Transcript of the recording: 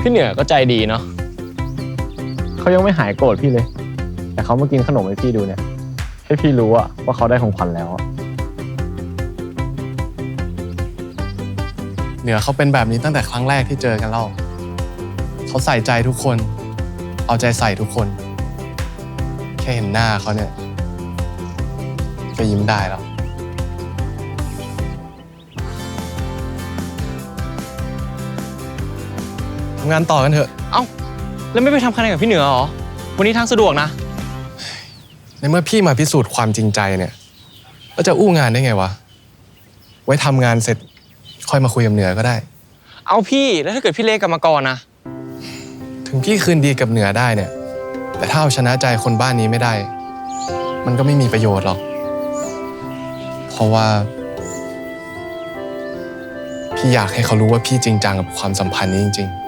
พี่เหนือก็ใจดีเนาะเขายังไม่หายโกรธพี่เลย แต่เขามากินขนมให้พี่ดูเนี่ย ให้พี่รู้อะว่าเขาได้ของขวัญแล้วอะเหนือเขาเป็นแบบนี้ตั้งแต่ครั้งแรกที่เจอกันแล้วเขาใส่ใจทุกคน เอาใจใส่ทุกคน แค่เห็นหน้าเขาเนี่ย ก็ยิ้มได้แล้ว งานต่อกันเถอะ เอ้า แล้วไม่ไปทำคะแนนกับพี่เหนือเหรอ วันนี้ทางสะดวกนะ ในเมื่อพี่มาพิสูจน์ความจริงใจเนี่ยแล้วจะอู้งานได้ไงวะ ไว้ทำงานเสร็จค่อยมาคุยกับเหนือก็ได้ เอาพี่แล้วถ้าเกิดพี่เล็กกลับมาก่อนนะ ถึงพี่คืนดีกับเหนือได้เนี่ย แต่ถ้าเอาชนะใจคนบ้านนี้ไม่ได้ มันก็ไม่มีประโยชน์หรอก เพราะว่า พี่อยากให้เขารู้ว่าพี่จริงจังกับความสัมพันธ์นี้จริงเ